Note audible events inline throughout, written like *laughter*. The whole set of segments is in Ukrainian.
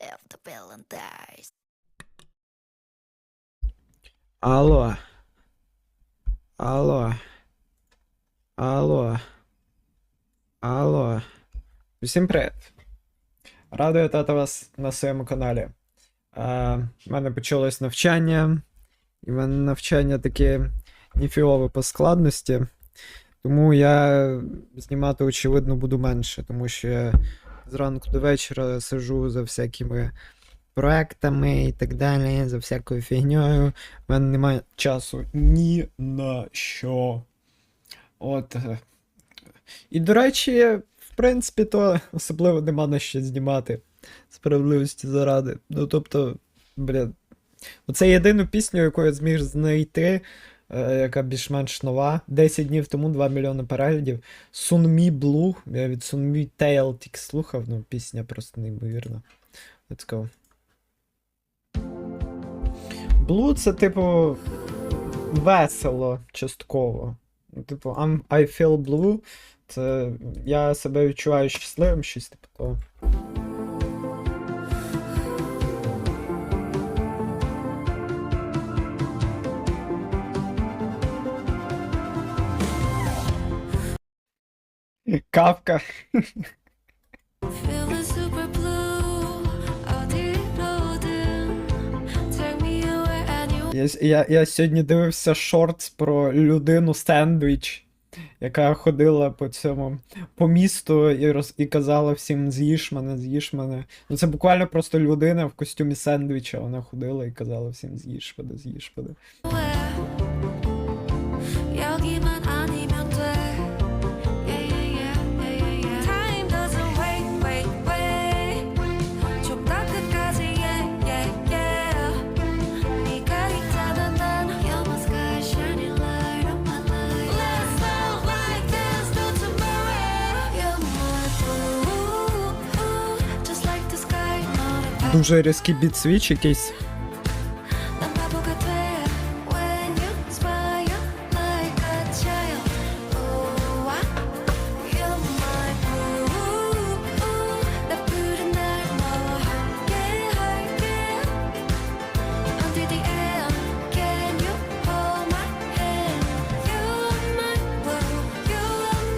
The Valentine's. Алло. Алло. Алло. Алло. Всім привіт. Радий вітати вас на своєму каналі. У мене почалось навчання. І в мене навчання таке ніфіове по складності. Тому я знімати, очевидно, буду менше, тому що я зранку до вечора сижу за всякими проектами і так далі, за всякою фігньою. У мене немає часу ні на що. От. І, до речі, в принципі, то особливо нема на що знімати. Справедливості заради. Ну, тобто, блін. Оце єдину пісню, яку я зміг знайти, яка більш-менш нова. 10 днів тому 2 мільйони переглядів. Sunmi Blue. Я від Sunmi Tail тільки слухав, ну пісня просто неймовірна. Let's go. Blue це, типу, весело частково. Типу, I'm, I feel blue. Це я себе відчуваю щасливим, щось типу того. Anywhere Я, я, я сьогодні дивився шортс про людину сендвіч, яка ходила по цьому по місту і, роз, і казала всім з'їж мене, з'їж мене. Ну це буквально просто людина в костюмі сендвіча. Вона ходила і казала всім з'їж мене, з'їж мене. Blue You are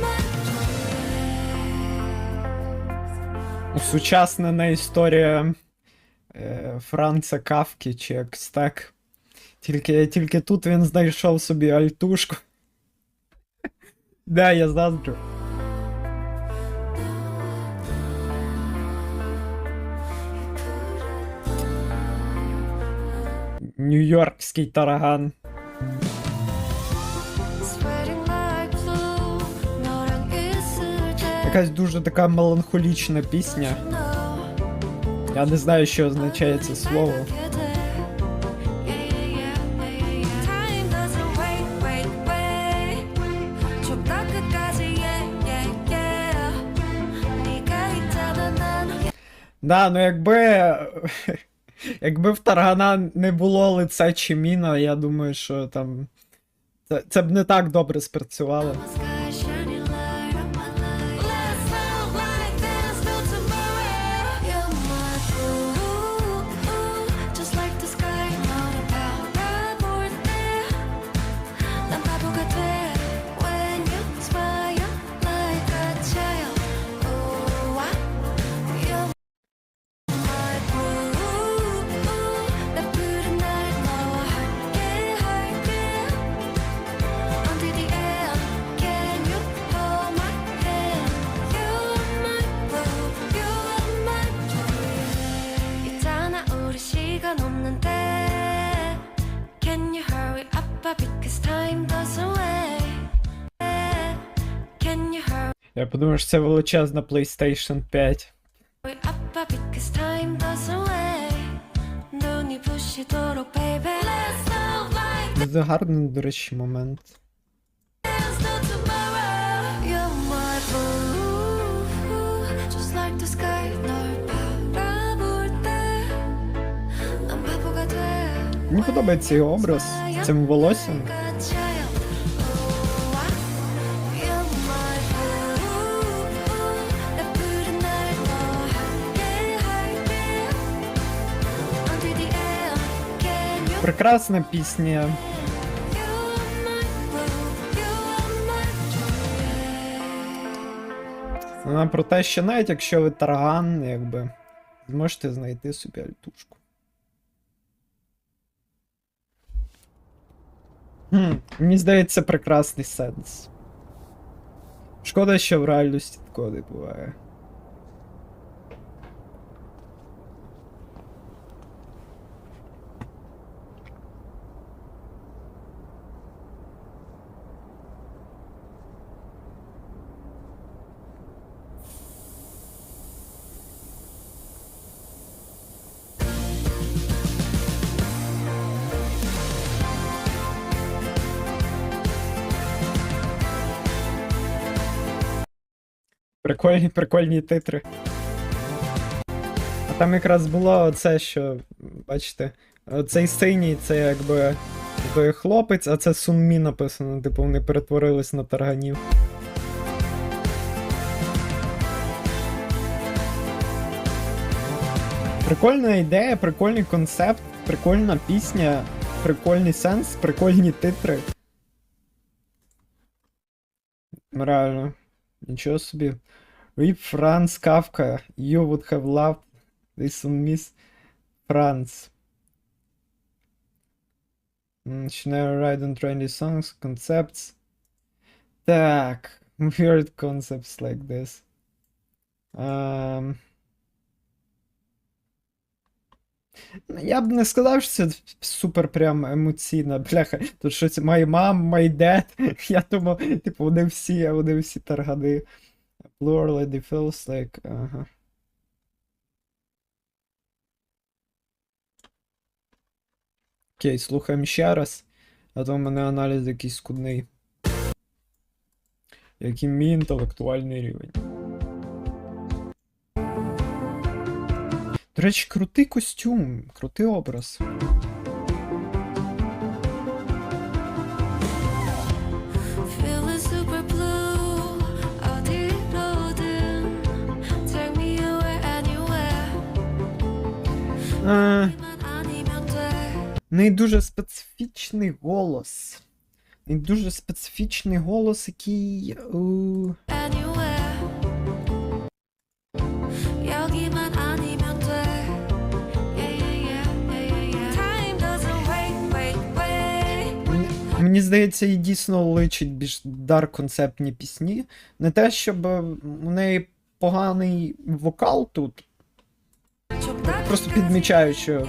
my dream Сучаснена історія е, Франца Кавки чи якось так. Тільки тільки тут він знайшов собі альтушку. Да, я заздрю. Нью-Йоркський тараган. Якась дуже така меланхолічна пісня. Я не знаю, що означає це слово. Да, ну якби. *laughs* Якби в Таргана не було лиця чи міна, я думаю, що там. Це, це б не так добре спрацювало. Я подумав, що це величезна PlayStation 5. up because time doesn't wait 눈이 부시도록 baby Let's love like Це гарний, до речі, момент. this till tomorrow You're my blue Just like the sky 널 바라볼 때난 바보가 돼 Мені подобається його образ з цим волоссям. Прекрасна пісня. Вона про те, що навіть якщо ви тарган, якби зможете знайти собі альтушку. Хм, мені здається, прекрасний сенс. Шкода, що в реальності такого не буває. Прикольні, прикольні титри. А там якраз було оце, що, бачите, цей синій це якби якби хлопець, а це Сунмі написано, типу вони перетворились на тарганів. Прикольна ідея, прикольний концепт, прикольна пісня, прикольний сенс, прикольні титри. Реально. Нічого собі. Rip Franz Kafka. You would have loved this Miss Franz. Mm, She never write on trendy songs, concepts. Так. Weird concepts like this. Um... Я б не сказав, що це супер прям емоційна. Бляха, тут щось my mom, my dad. Я думав, типу, вони всі, вони всі таргани. Plural lady feels like. Ага. Окей, слухаємо ще раз. А то в мене аналіз якийсь скудний. Який мій інтелектуальний рівень. До речі, крутий костюм, крутий образ. неї дуже специфічний голос. неї дуже специфічний голос, який. Uh... Мені здається, їй дійсно личить більш дар концептні пісні. Не те, щоб е, у неї поганий вокал тут. Просто підмічаю, що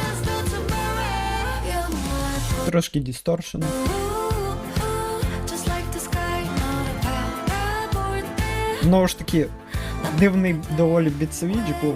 parabort there. Знову ж таки, дивний доволі бітсовіч був.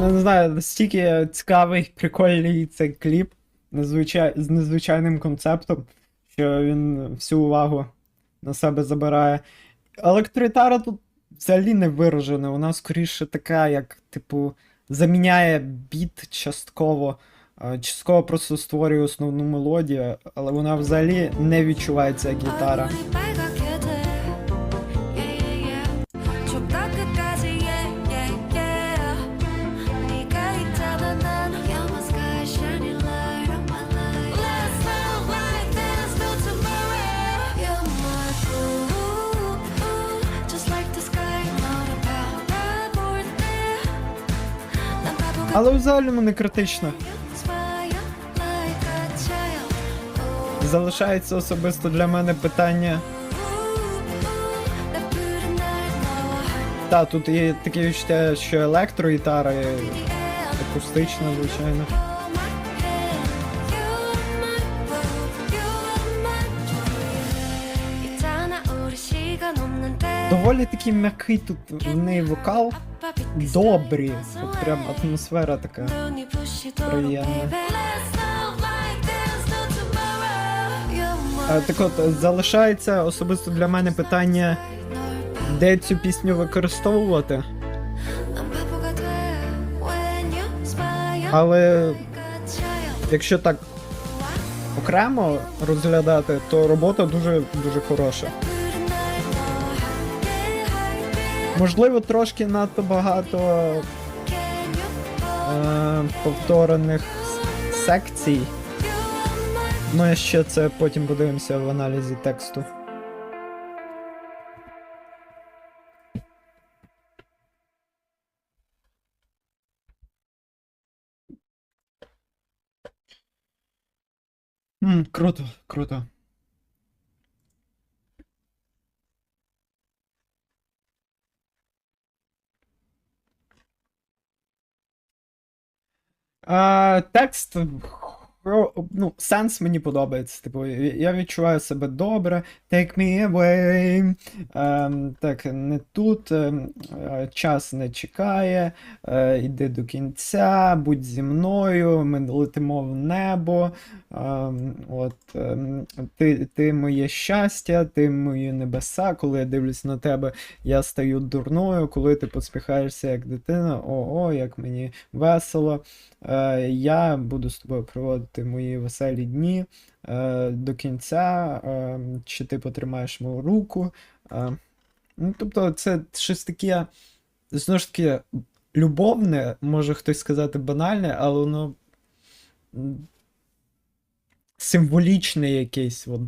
Не знаю, настільки цікавий, прикольний цей кліп незвичай... з незвичайним концептом, що він всю увагу на себе забирає. Електрогітара тут взагалі не виражена, вона скоріше така, як, типу, заміняє біт частково. Частково просто створює основну мелодію, але вона взагалі не відчувається як гітара. Але в загальному не критично. Залишається особисто для мене питання. Та, тут є таке відчуття, що електрогітара, акустична, звичайно. Доволі такий м'який тут в неї вокал. Добрі. От прям атмосфера така. приємна. Так от, залишається особисто для мене питання, де цю пісню використовувати. Але якщо так окремо розглядати, то робота дуже дуже хороша. Можливо, трошки надто багато е, повторених секцій. Ми ще це потім подивимося в аналізі тексту. Круто, круто. А, текст. Ну, сенс мені подобається. Типу, я відчуваю себе добре. Take me away. Ем, так, не тут. ем, е, час не чекає. Е, іди до кінця, будь зі мною. Ми летимо в небо. Ем, от, ем, ти, ти моє щастя, ти мої небеса. Коли я дивлюсь на тебе, я стаю дурною. Коли ти посміхаєшся як дитина, о-о, як мені весело. Е, я буду з тобою проводити мої веселі дні е, до кінця, е, чи ти потримаєш мою руку. Ну, тобто, це щось таке, знову ж таки, любовне, може хтось сказати банальне, але воно символічне якесь. От,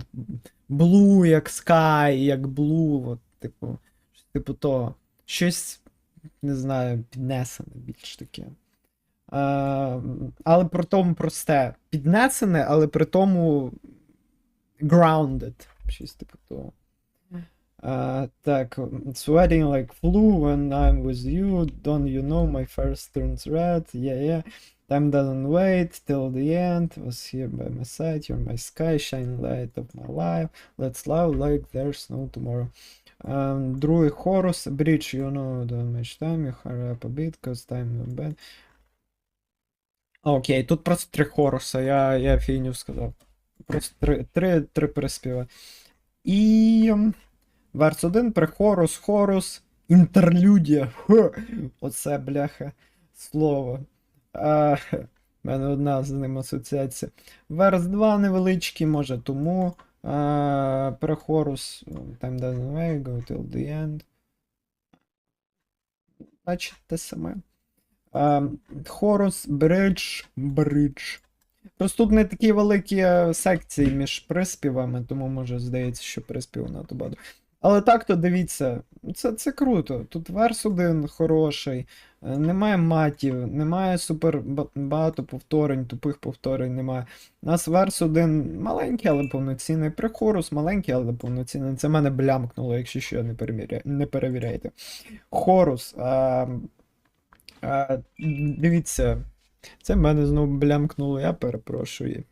blue, як sky, як blue, от, типу, типу того. Щось, не знаю, піднесене більш таке. Е, але при тому просте. Піднесене, але при тому grounded. Щось типу того. Е, так, sweating like flu when I'm with you. Don't you know my first turns red? Yeah, yeah. Time doesn't wait till the end. Was here by my side. You're my sky, shining light of my life. Let's love like there's no tomorrow. Um, другий хорус. Bridge, you know, don't much time. You hurry up a bit, cause time will bend. Окей, тут просто три хоруса, я, я фігню сказав. Просто три, три, три переспіви. І верс 1, прехорус, хорус, інтерлюдія. Хе, Оце, бляха, слово. А, в мене одна з ним асоціація. Верс 2 невеличкий, може тому. А, прехорус, time doesn't wait, go till the end. Значить, те саме. Ем, Хорус, бридж, бридж. Просто тут не такі великі е, секції між приспівами, тому може здається, що приспів надто багато. Але так то дивіться, це, це круто. Тут верс один хороший, е, немає матів, немає супер багато повторень, тупих повторень немає. У нас верс один маленький, але повноцінний. Прихорус маленький, але повноцінний. Це мене блямкнуло, якщо що, не, перевіря... не перевіряйте. Хорус. А... А, дивіться, це мене знову блямкнуло, я перепрошую.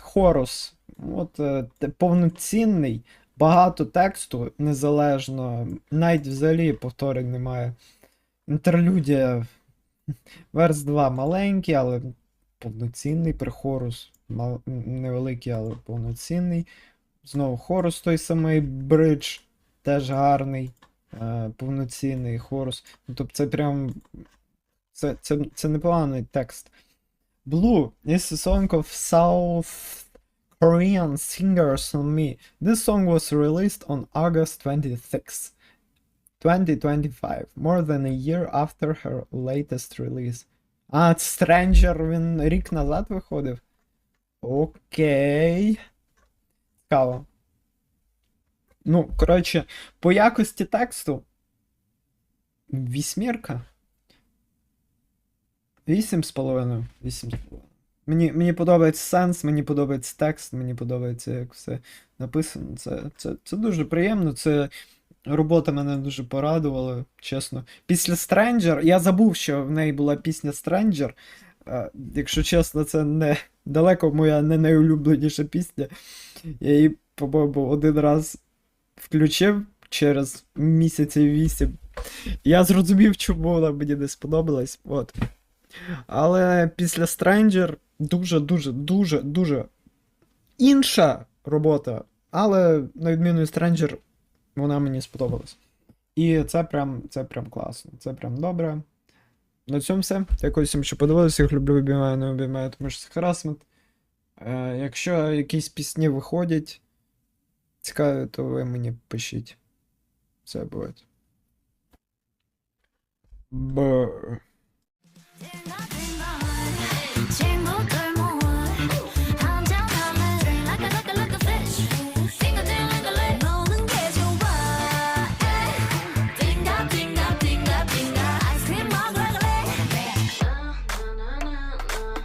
Хорус. От е, повноцінний, багато тексту, незалежно, навіть взагалі повторень немає. Інтерлюдія. Верс 2 маленький, але повноцінний. Прихорус мал... невеликий, але повноцінний. Знову хорус той самий бридж, теж гарний повноцінний хорус. Ну, тобто це прям. Це, це, це непоганий текст. Blue is a song of South Korean singers on me. This song was released on August 26, 2025, more than a year after her latest release. А, Stranger він рік назад виходив. Окей. Цікаво. Ну, коротше, по якості тексту вісьмірка. Вісім з половиною. Вісім з половиною. Мені, мені подобається сенс, мені подобається текст, мені подобається, як все написано. Це, це, це дуже приємно. Це робота мене дуже порадувала, чесно. Після Stranger, я забув, що в неї була пісня Stranger. Якщо чесно, це не далеко моя не найулюбленіша пісня. Я її, по-моєму, один раз включив через місяців вісім. Я зрозумів, чому вона мені не сподобалась. От. Але після Stranger дуже, дуже, дуже, дуже інша робота. Але на відміну від Stranger, вона мені сподобалась. І це прям, це прям класно. Це прям добре. На цьому все. Дякую всім, що подивилися. Їх люблю, обіймаю, не обіймаю, тому що це харасмент. Е, якщо якісь пісні виходять Цікаво, то ви мені пишіть. Все буде. Б.